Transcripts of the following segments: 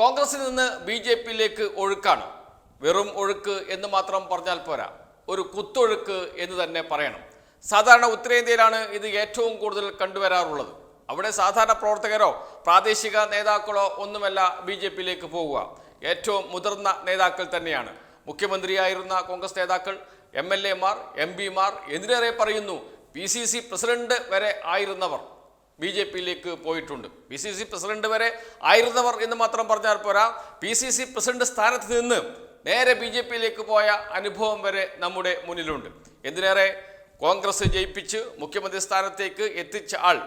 കോൺഗ്രസിൽ നിന്ന് B J പിയിലേക്ക് ഒഴുക്കാണ്. വെറും ഒഴുക്ക് എന്ന് മാത്രം പറഞ്ഞാൽ പോരാ. ഒരു കുത്തൊഴുക്ക് എന്ന് തന്നെ പറയണം. സാധാരണ ഉത്തരേന്ത്യയിലാണ് ഇത് ഏറ്റവും കൂടുതൽ കണ്ടുവരാറുള്ളത്. അവിടെ സാധാരണ പ്രവർത്തകരോ പ്രാദേശിക നേതാക്കളോ ഒന്നുമല്ല ബി ജെ പിയിലേക്ക് പോവുക. ഏറ്റവും മുതിർന്ന നേതാക്കൾ തന്നെയാണ്. മുഖ്യമന്ത്രിയായിരുന്ന കോൺഗ്രസ് നേതാക്കൾ എം എൽ എമാർ എം പിമാർ എന്തിനേറെ പറയുന്നു പി സി സി പ്രസിഡന്റ് വരെ ആയിരുന്നവർ. ബി ജെ പിയിലേക്ക് പോയിട്ടുണ്ട്. പി സി സി പ്രസിഡന്റ് വരെ ആയിരുന്നവർ എന്ന് മാത്രം പറഞ്ഞാൽ പോരാ. പി സി സി പ്രസിഡന്റ് സ്ഥാനത്ത് നിന്ന് നേരെ ബി ജെ പിയിലേക്ക് പോയ അനുഭവം വരെ നമ്മുടെ മുന്നിലുണ്ട്. എന്തിനേറെ? കോൺഗ്രസ് ജയിപ്പിച്ച് മുഖ്യമന്ത്രി സ്ഥാനത്തേക്ക് എത്തിച്ച ആൾ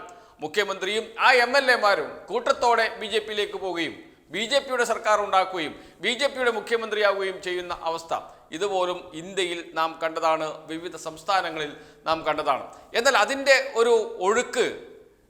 മുഖ്യമന്ത്രിയും ആ എം എൽ എമാരും കൂട്ടത്തോടെ ബി ജെ പിയിലേക്ക് പോവുകയും ബി ജെ പിയുടെ സർക്കാർ ഉണ്ടാക്കുകയും ബി ജെ പിയുടെ മുഖ്യമന്ത്രിയാവുകയും ചെയ്യുന്ന അവസ്ഥ ഇതുപോലും ഇന്ത്യയിൽ നാം കണ്ടതാണ്. വിവിധ സംസ്ഥാനങ്ങളിൽ നാം കണ്ടതാണ്. എന്നാൽ അതിന്റെ ഒരു ഒഴുക്ക്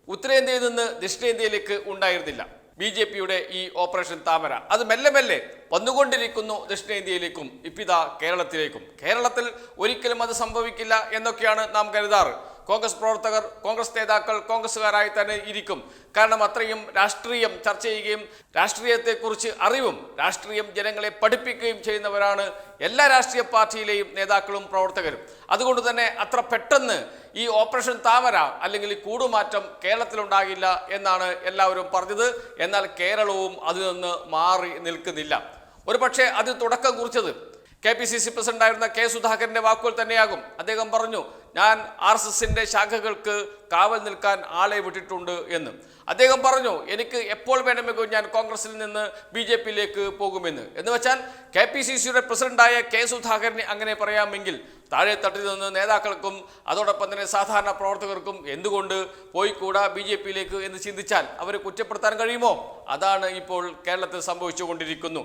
ഉത്തരേന്ത്യയിൽ നിന്ന് ദക്ഷിണേന്ത്യയിലേക്ക് ഉണ്ടായിരുന്നില്ല. ബി ജെ പിയുടെ ഈ ഓപ്പറേഷൻ താമര. അത് മെല്ലെ മെല്ലെ വന്നുകൊണ്ടിരിക്കുന്നു ദക്ഷിണേന്ത്യയിലേക്കും ഇപ്പിതാ കേരളത്തിലേക്കും. കേരളത്തിൽ ഒരിക്കലും അത് സംഭവിക്കില്ല എന്നൊക്കെയാണ് നാം കരുതാറ്. കോൺഗ്രസ് പ്രവർത്തകർ കോൺഗ്രസ് നേതാക്കൾ കോൺഗ്രസ്സുകാരായി തന്നെ ഇരിക്കും. കാരണം അത്രയും രാഷ്ട്രീയം ചർച്ച ചെയ്യുകയും രാഷ്ട്രീയത്തെക്കുറിച്ച് അറിവും രാഷ്ട്രീയം ജനങ്ങളെ പഠിപ്പിക്കുകയും ചെയ്യുന്നവരാണ് എല്ലാ രാഷ്ട്രീയ പാർട്ടിയിലെയും നേതാക്കളും പ്രവർത്തകരും. അതുകൊണ്ട് തന്നെ അത്ര പെട്ടെന്ന് ഈ ഓപ്പറേഷൻ താമര അല്ലെങ്കിൽ കൂടുമാറ്റം കേരളത്തിലുണ്ടാകില്ല എന്നാണ് എല്ലാവരും പറഞ്ഞത്. എന്നാൽ കേരളവും അതിൽ നിന്ന് മാറി നിൽക്കുന്നില്ല. ഒരു പക്ഷേ തുടക്കം കുറിച്ചത് കെ പി സി സി പ്രസിഡന്റായിരുന്ന കെ സുധാകരന്റെ വാക്കുകൾ തന്നെയാകും. അദ്ദേഹം പറഞ്ഞു ഞാൻ ആർ എസ് എസിന്റെ ശാഖകൾക്ക് കാവൽ നിൽക്കാൻ ആളെ വിട്ടിട്ടുണ്ട് എന്ന്. അദ്ദേഹം പറഞ്ഞു എനിക്ക് എപ്പോൾ വേണമെങ്കിലും ഞാൻ കോൺഗ്രസിൽ നിന്ന് ബി ജെ പിയിലേക്ക് പോകുമെന്ന്. എന്ന് വെച്ചാൽ കെ പി സി സിയുടെ പ്രസിഡന്റായ കെ സുധാകരനെ അങ്ങനെ പറയാമെങ്കിൽ താഴെ തട്ടിൽ നിന്ന് നേതാക്കൾക്കും അതോടൊപ്പം തന്നെ സാധാരണ പ്രവർത്തകർക്കും എന്തുകൊണ്ട് പോയിക്കൂടാ ബി ജെ പിയിലേക്ക് എന്ന് ചിന്തിച്ചാൽ അവരെ കുറ്റപ്പെടുത്താൻ കഴിയുമോ? അതാണ് ഇപ്പോൾ കേരളത്തിൽ സംഭവിച്ചുകൊണ്ടിരിക്കുന്നു.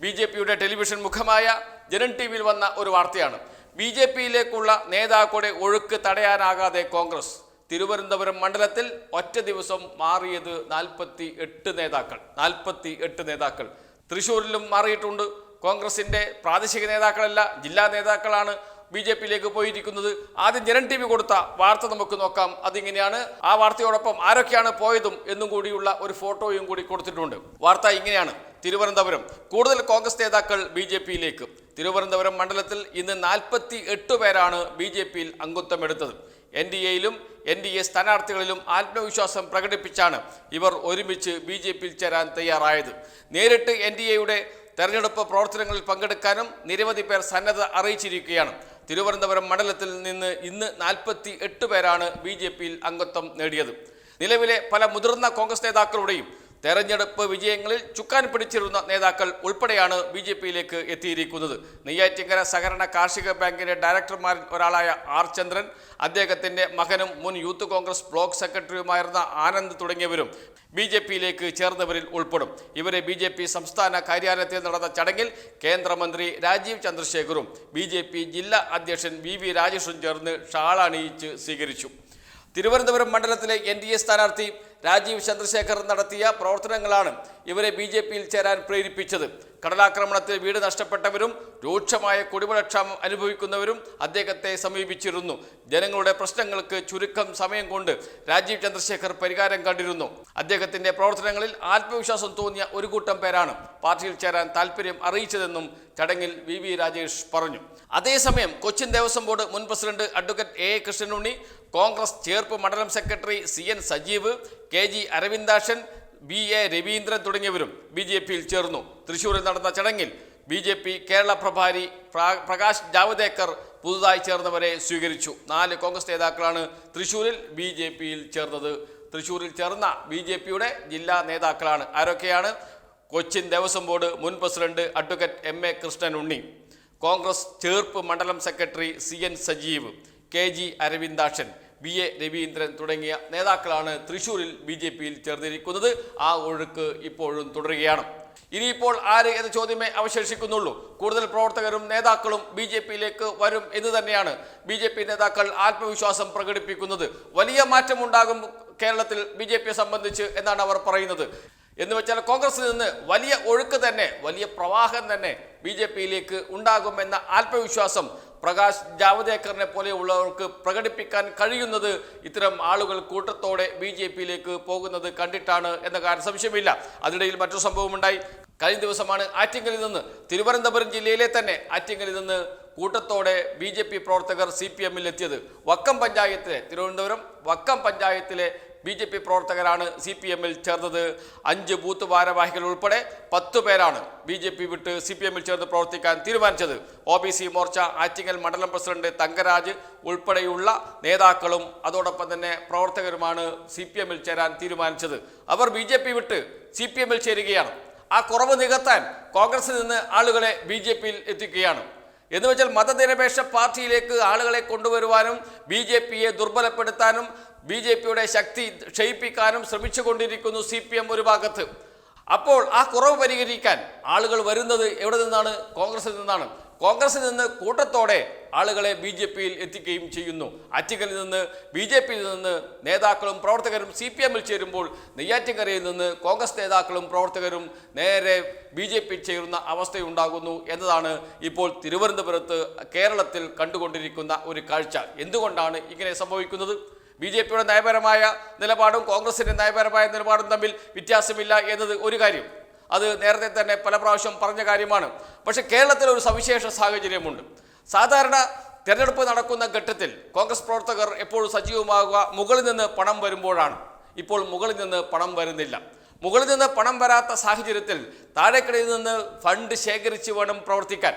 ബി ജെ പിയുടെ ടെലിവിഷൻ മുഖമായ ജനൻ ടി വിയിൽ വന്ന ഒരു വാർത്തയാണ്. ബി ജെ പിയിലേക്കുള്ള നേതാക്കളുടെ ഒഴുക്ക് തടയാനാകാതെ കോൺഗ്രസ് തിരുവനന്തപുരം മണ്ഡലത്തിൽ ഒറ്റ ദിവസം മാറിയത് നാൽപ്പത്തി എട്ട് നേതാക്കൾ. നാൽപ്പത്തി എട്ട് നേതാക്കൾ. തൃശ്ശൂരിലും മാറിയിട്ടുണ്ട്. കോൺഗ്രസിന്റെ പ്രാദേശിക നേതാക്കളല്ല ജില്ലാ നേതാക്കളാണ് ബി ജെ പിയിലേക്ക് പോയിരിക്കുന്നത്. ആദ്യം ജനൻ ടി വി കൊടുത്ത വാർത്ത നമുക്ക് നോക്കാം. അതിങ്ങനെയാണ്. ആ വാർത്തയോടൊപ്പം ആരൊക്കെയാണ് പോയതും എന്നും കൂടിയുള്ള ഒരു ഫോട്ടോയും കൂടി കൊടുത്തിട്ടുണ്ട്. വാർത്ത ഇങ്ങനെയാണ്. തിരുവനന്തപുരം. കൂടുതൽ കോൺഗ്രസ് നേതാക്കൾ ബി ജെ പിയിലേക്ക്. തിരുവനന്തപുരം മണ്ഡലത്തിൽ ഇന്ന് നാൽപ്പത്തി എട്ട് പേരാണ് ബി ജെ പിയിൽ അംഗത്വം എടുത്തത് എൻ ഡി എയിലും എൻ ഡി എ സ്ഥാനാർത്ഥികളിലും ആത്മവിശ്വാസം പ്രകടിപ്പിച്ചാണ് ഇവർ ഒരുമിച്ച് ബി ജെ പിയിൽ ചേരാൻ തയ്യാറായത്. നേരിട്ട് എൻ ഡി എയുടെ തെരഞ്ഞെടുപ്പ് പ്രവർത്തനങ്ങളിൽ പങ്കെടുക്കാനും നിരവധി പേർ സന്നദ്ധ അറിയിച്ചിരിക്കുകയാണ്. തിരുവനന്തപുരം മണ്ഡലത്തിൽ നിന്ന് ഇന്ന് നാൽപ്പത്തി എട്ട് പേരാണ് ബി ജെ പിയിൽ അംഗത്വം നേടിയത്. നിലവിലെ പല മുതിർന്ന കോൺഗ്രസ് നേതാക്കളുടെയും തെരഞ്ഞെടുപ്പ് വിജയങ്ങളിൽ ചുക്കാൻ പിടിച്ചിരുന്ന നേതാക്കൾ ഉൾപ്പെടെയാണ് ബി ജെ പിയിലേക്ക് എത്തിയിരിക്കുന്നത്. നെയ്യാറ്റിങ്കര സഹകരണ കാർഷിക ബാങ്കിന്റെ ഡയറക്ടർമാരിൽ ഒരാളായ ആർ ചന്ദ്രൻ അദ്ദേഹത്തിന്റെ മകനും മുൻ യൂത്ത് കോൺഗ്രസ് ബ്ലോക്ക് സെക്രട്ടറിയുമായിരുന്ന ആനന്ദ് തുടങ്ങിയവരും ബി ജെ പിയിലേക്ക് ചേർന്നവരിൽ ഉൾപ്പെടും. ഇവരെ ബി ജെ പി സംസ്ഥാന കാര്യാലയത്തിൽ നടന്ന ചടങ്ങിൽ കേന്ദ്രമന്ത്രി രാജീവ് ചന്ദ്രശേഖറും ബി ജെ പി ജില്ലാ അധ്യക്ഷൻ വി വി രാജേഷും ചേർന്ന് ഷാളണിയിച്ച് സ്വീകരിച്ചു. തിരുവനന്തപുരം മണ്ഡലത്തിലെ എൻ ഡി എ സ്ഥാനാർത്ഥി രാജീവ് ചന്ദ്രശേഖർ നടത്തിയ പ്രവർത്തനങ്ങളാണ് ഇവരെ ബി ജെ പിയിൽ ചേരാൻ പ്രേരിപ്പിച്ചത്. കടലാക്രമണത്തിൽ വീട് നഷ്ടപ്പെട്ടവരും രൂക്ഷമായ കുടിവെള്ളക്ഷാമം അനുഭവിക്കുന്നവരും അദ്ദേഹത്തെ സമീപിച്ചിരുന്നു. ജനങ്ങളുടെ പ്രശ്നങ്ങൾക്ക് ചുരുക്കം സമയം കൊണ്ട് രാജീവ് ചന്ദ്രശേഖർ പരിഹാരം കണ്ടിരുന്നു. അദ്ദേഹത്തിന്റെ പ്രവർത്തനങ്ങളിൽ ആത്മവിശ്വാസം തോന്നിയ ഒരു കൂട്ടം പേരാണ് പാർട്ടിയിൽ ചേരാൻ താല്പര്യം അറിയിച്ചതെന്നും ചടങ്ങിൽ വി വി രാജേഷ് പറഞ്ഞു. അതേസമയം കൊച്ചിൻ ദേവസ്വം ബോർഡ് മുൻ president advocate A Krishnanunni Congress Cherpu മണ്ഡലം secretary C N Sajeev K G Aravindakshan B A Raveendran തുടങ്ങിയവരും ബി ജെ പിയിൽ ചേർന്നു. തൃശൂരിൽ നടന്ന ചടങ്ങിൽ ബി ജെ പി കേരള പ്രഭാരി പ്രകാശ് ജാവദേക്കർ പുതുതായി ചേർന്നവരെ സ്വീകരിച്ചു. നാല് കോൺഗ്രസ് നേതാക്കളാണ് തൃശൂരിൽ ബി ജെ പിയിൽ ചേർന്നത്. തൃശൂരിൽ ചേർന്ന ബി ജെ പിയുടെ ജില്ലാ നേതാക്കളാണ്. ആരൊക്കെയാണ്? കൊച്ചിൻ ദേവസ്വം ബോർഡ് മുൻ president advocate M A Krishnan Unni. Congress Cherpu മണ്ഡലം secretary C N Sajeev. K G Aravindakshan B A Raveendran തുടങ്ങിയ നേതാക്കളാണ് തൃശൂരിൽ ബി ജെ പിയിൽ ചേർന്നിരിക്കുന്നത്. ആ ഒഴുക്ക് ഇപ്പോഴും തുടരുകയാണ്. ഇനിയിപ്പോൾ ആര് എന്ന ചോദ്യമേ അവശേഷിക്കുന്നുള്ളൂ. കൂടുതൽ പ്രവർത്തകരും നേതാക്കളും ബി ജെ പിയിലേക്ക് വരും എന്ന് തന്നെയാണ് ബി ജെ പി നേതാക്കൾ ആത്മവിശ്വാസം പ്രകടിപ്പിക്കുന്നത്. വലിയ മാറ്റമുണ്ടാകും കേരളത്തിൽ ബി ജെ പിയെ സംബന്ധിച്ച് എന്നാണ് അവർ പറയുന്നത്. എന്ന് വെച്ചാൽ കോൺഗ്രസിൽ നിന്ന് വലിയ ഒഴുക്ക് തന്നെ വലിയ പ്രവാഹം തന്നെ ബി ജെ പിയിലേക്ക് ഉണ്ടാകുമെന്ന ആത്മവിശ്വാസം പ്രകാശ് ജാവദേക്കറിനെ പോലെയുള്ളവർക്ക് പ്രകടിപ്പിക്കാൻ കഴിയുന്നത് ഇത്തരം ആളുകൾ കൂട്ടത്തോടെ ബി ജെ പിയിലേക്ക് പോകുന്നത് കണ്ടിട്ടാണ് എന്ന കാര്യം സംശയമില്ല. അതിനിടയിൽ മറ്റൊരു സംഭവമുണ്ടായി. കഴിഞ്ഞ ദിവസമാണ് ആറ്റിങ്ങലിൽ നിന്ന് തിരുവനന്തപുരം ജില്ലയിലെ തന്നെ ആറ്റിങ്ങലിൽ നിന്ന് കൂട്ടത്തോടെ ബി ജെ പി പ്രവർത്തകർ സി പി എമ്മിൽ എത്തിയത്. വക്കം പഞ്ചായത്തിലെ തിരുവനന്തപുരം വക്കം പഞ്ചായത്തിലെ ബി ജെ പി പ്രവർത്തകരാണ് സി പി എമ്മിൽ ചേർന്നത്. അഞ്ച് ബൂത്ത് ഭാരവാഹികൾ ഉൾപ്പെടെ പത്ത് പേരാണ് ബി ജെ പി വിട്ട് സി പി എമ്മിൽ ചേർന്ന് പ്രവർത്തിക്കാൻ തീരുമാനിച്ചത്. O B C Morcha Attingal മണ്ഡലം പ്രസിഡന്റ് തങ്കരാജ് ഉൾപ്പെടെയുള്ള നേതാക്കളും അതോടൊപ്പം തന്നെ പ്രവർത്തകരുമാണ് സി പി എമ്മിൽ ചേരാൻ തീരുമാനിച്ചത്. അവർ ബി ജെ പി വിട്ട് സി പി എമ്മിൽ ചേരുകയാണ്. ആ കുറവ് നികത്താൻ കോൺഗ്രസിൽ നിന്ന് ആളുകളെ ബി ജെ പിയിൽ എത്തിക്കുകയാണ്. എന്ന് വെച്ചാൽ മതനിരപേക്ഷ പാർട്ടിയിലേക്ക് ആളുകളെ കൊണ്ടുവരുവാനും ബി ജെ പിയെ ദുർബലപ്പെടുത്താനും ബി ജെ പിയുടെ ശക്തി ക്ഷയിപ്പിക്കാനും ശ്രമിച്ചുകൊണ്ടിരിക്കുന്നു സി പി എം ഒരു ഭാഗത്ത്. അപ്പോൾ ആ കുറവ് പരിഹരിക്കാൻ ആളുകൾ വരുന്നത് എവിടെ നിന്നാണ്? കോൺഗ്രസിൽ നിന്നാണ്. കോൺഗ്രസിൽ നിന്ന് കൂട്ടത്തോടെ ആളുകളെ ബി ജെ പിയിൽ എത്തിക്കുകയും ചെയ്യുന്നു. അറ്റിക്കലിൽ നിന്ന് ബി ജെ പിയിൽ നിന്ന് നേതാക്കളും പ്രവർത്തകരും സി പി എമ്മിൽ ചേരുമ്പോൾ നെയ്യാറ്റിൻകരയിൽ നിന്ന് കോൺഗ്രസ് നേതാക്കളും പ്രവർത്തകരും നേരെ ബി ജെ പി ചേരുന്ന അവസ്ഥയുണ്ടാകുന്നു എന്നതാണ് ഇപ്പോൾ തിരുവനന്തപുരത്ത് കേരളത്തിൽ കണ്ടുകൊണ്ടിരിക്കുന്ന ഒരു കാഴ്ച. എന്തുകൊണ്ടാണ് ഇങ്ങനെ സംഭവിക്കുന്നത്? ബി ജെ പിയുടെ നയപരമായ നിലപാടും കോൺഗ്രസിന്റെ നയപരമായ നിലപാടും തമ്മിൽ വ്യത്യാസമില്ല എന്നത് ഒരു കാര്യം. അത് നേരത്തെ തന്നെ പല പ്രാവശ്യം പറഞ്ഞ കാര്യമാണ്. പക്ഷെ കേരളത്തിൽ ഒരു സവിശേഷ സാഹചര്യമുണ്ട്. സാധാരണ തിരഞ്ഞെടുപ്പ് നടക്കുന്ന ഘട്ടത്തിൽ കോൺഗ്രസ് പ്രവർത്തകർ എപ്പോഴും സജീവമാകുക മുകളിൽ നിന്ന് പണം വരുമ്പോഴാണ്. ഇപ്പോൾ മുകളിൽ നിന്ന് പണം വരുന്നില്ല. മുകളിൽ നിന്ന് പണം വരാത്ത സാഹചര്യത്തിൽ താഴെക്കിടയിൽ നിന്ന് ഫണ്ട് ശേഖരിച്ച് വേണം പ്രവർത്തിക്കാൻ.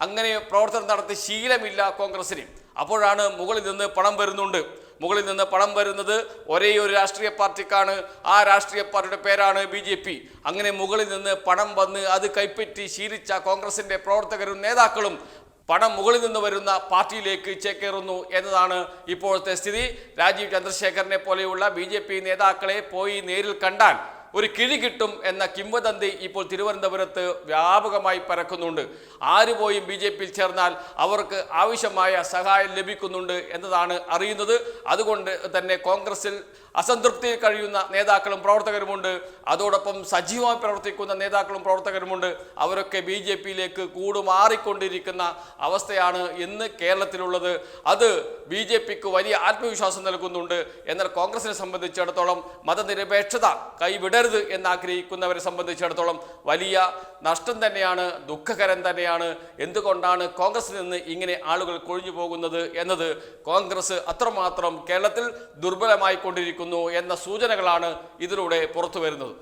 അങ്ങനെ പ്രവർത്തനം നടത്തി ശീലമില്ല കോൺഗ്രസിന്. അപ്പോഴാണ് മുകളിൽ നിന്ന് പണം വരുന്നുണ്ട്. മുകളിൽ നിന്ന് പണം വരുന്നത് ഒരേ ഒരു രാഷ്ട്രീയ പാർട്ടിക്കാണ്. ആ രാഷ്ട്രീയ പാർട്ടിയുടെ പേരാണ് ബി ജെ പി. അങ്ങനെ മുകളിൽ നിന്ന് പണം വന്ന് അത് കൈപ്പറ്റി ശീലിച്ച കോൺഗ്രസിന്റെ പ്രവർത്തകരും നേതാക്കളും പണം മുകളിൽ നിന്ന് വരുന്ന പാർട്ടിയിലേക്ക് ചേക്കേറുന്നു എന്നതാണ് ഇപ്പോഴത്തെ സ്ഥിതി. രാജീവ് ചന്ദ്രശേഖരനെ പോലെയുള്ള ബി നേതാക്കളെ പോയി നേരിൽ കണ്ടാൽ ഒരു കിഴി കിട്ടും എന്ന കിംവദന്തി ഇപ്പോൾ തിരുവനന്തപുരത്ത് വ്യാപകമായി പരക്കുന്നുണ്ട്. ആര് പോയും ബി ജെ പിയിൽ ചേർന്നാൽ അവർക്ക് ആവശ്യമായ സഹായം ലഭിക്കുന്നുണ്ട് എന്നതാണ് അറിയുന്നത്. അതുകൊണ്ട് തന്നെ കോൺഗ്രസിൽ അസംതൃപ്തിയിൽ കഴിയുന്ന നേതാക്കളും പ്രവർത്തകരുമുണ്ട്. അതോടൊപ്പം സജീവമായി പ്രവർത്തിക്കുന്ന നേതാക്കളും പ്രവർത്തകരുമുണ്ട്. അവരൊക്കെ ബി ജെ പിയിലേക്ക് കൂടുമാറിക്കൊണ്ടിരിക്കുന്ന അവസ്ഥയാണ് ഇന്ന് കേരളത്തിലുള്ളത്. അത് ബി ജെ പിക്ക് വലിയ ആത്മവിശ്വാസം നൽകുന്നുണ്ട്. എന്നാൽ കോൺഗ്രസിനെ സംബന്ധിച്ചിടത്തോളം മതനിരപേക്ഷത കൈവിടരുത് എന്നാഗ്രഹിക്കുന്നവരെ സംബന്ധിച്ചിടത്തോളം വലിയ നഷ്ടം തന്നെയാണ് ദുഃഖകരം തന്നെയാണ്. എന്തുകൊണ്ടാണ് കോൺഗ്രസ്സിൽ നിന്ന് ഇങ്ങനെ ആളുകൾ കൊഴിഞ്ഞു പോകുന്നത് എന്നത് കോൺഗ്രസ് അത്രമാത്രം കേരളത്തിൽ ദുർബലമായിക്കൊണ്ടിരിക്കുന്നു എന്ന സൂചനകളാണ് ഇതിലൂടെ പുറത്തു വരുന്നത്